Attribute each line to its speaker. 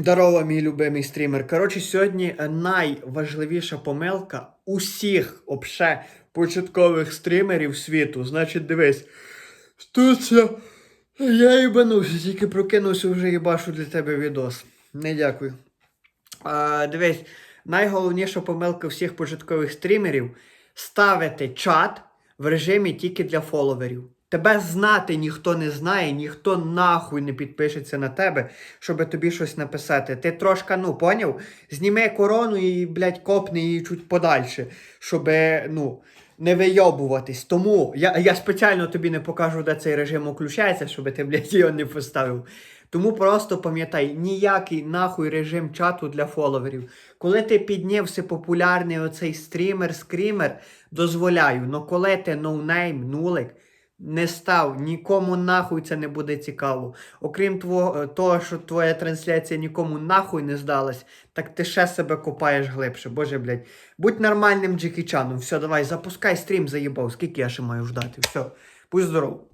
Speaker 1: Здорово, мій любимий стрімер. Коротше, сьогодні е, найважливіша помилка усіх обше початкових стрімерів світу. Значить, дивись. Тут. Я їбанувся, тільки прокинувся вже їбашу для тебе відос. Не дякую. А, дивись, найголовніша помилка всіх початкових стрімерів ставити чат в режимі тільки для фоловерів. Тебе знати ніхто не знає, ніхто нахуй не підпишеться на тебе, щоб тобі щось написати. Ти трошка, ну, поняв? Зніми корону і, блядь, копни її чуть подальше, щоб, ну, не вийобуватись. Тому я, я спеціально тобі не покажу, де цей режим включається, щоб ти, блядь, його не поставив. Тому просто пам'ятай, ніякий нахуй режим чату для фоловерів. Коли ти піднявся популярний оцей стрімер, скрімер, дозволяю. Но коли ти ноунейм, нулик, не став, нікому нахуй це не буде цікаво. Окрім того, того, що твоя трансляція нікому нахуй не здалась, так ти ще себе копаєш глибше. Боже, блядь. Будь нормальним джекічаном. Все, давай, запускай стрім, заїбав. Скільки я ще маю ждати? Все, будь здоров.